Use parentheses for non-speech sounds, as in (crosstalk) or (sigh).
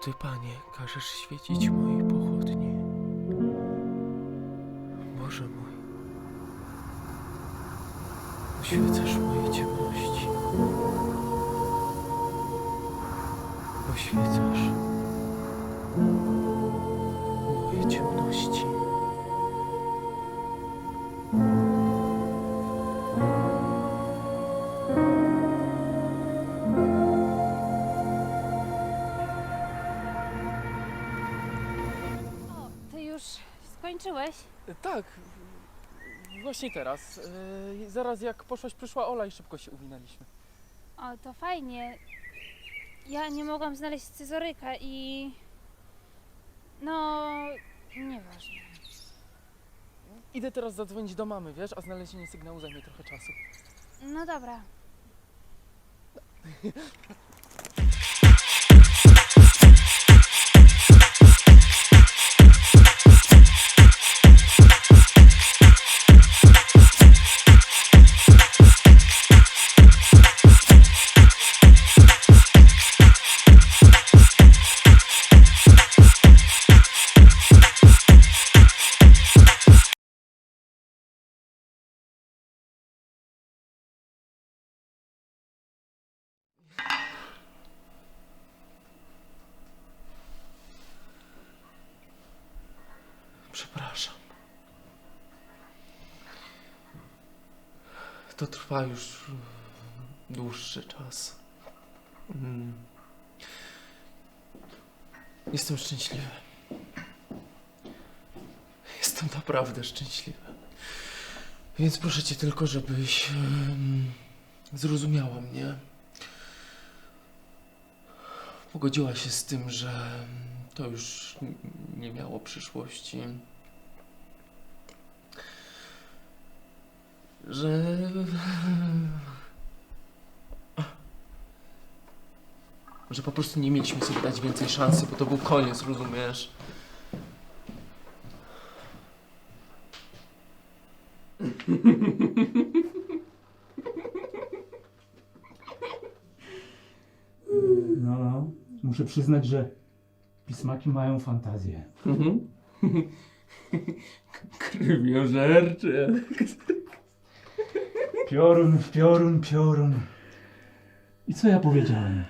Ty, Panie, każesz świecić mojej pochodni. Boże mój, oświecasz moje ciemności. Oświecasz moje ciemności. Skończyłeś? Tak, właśnie teraz. Yy, zaraz jak poszłaś, przyszła Ola i szybko się uwinęliśmy. O, to fajnie. Ja nie mogłam znaleźć scyzoryka i... No... Nieważne. Idę teraz zadzwonić do mamy, wiesz, a znalezienie sygnału zajmie trochę czasu. No dobra. (laughs) Przepraszam. To trwa już dłuższy czas. Mm. Jestem szczęśliwy. Jestem naprawdę szczęśliwy. Więc proszę cię tylko, żebyś em, zrozumiała mnie. Pogodziła się z tym, że to już nie miało przyszłości. Że. Że po prostu nie mieliśmy sobie dać więcej szansy, bo to był koniec, rozumiesz? No, no. Muszę przyznać, że pismaki mają fantazję. Mhm. (laughs) Krwiożercze. Piorun, piorun, piorun. I co ja powiedziałem?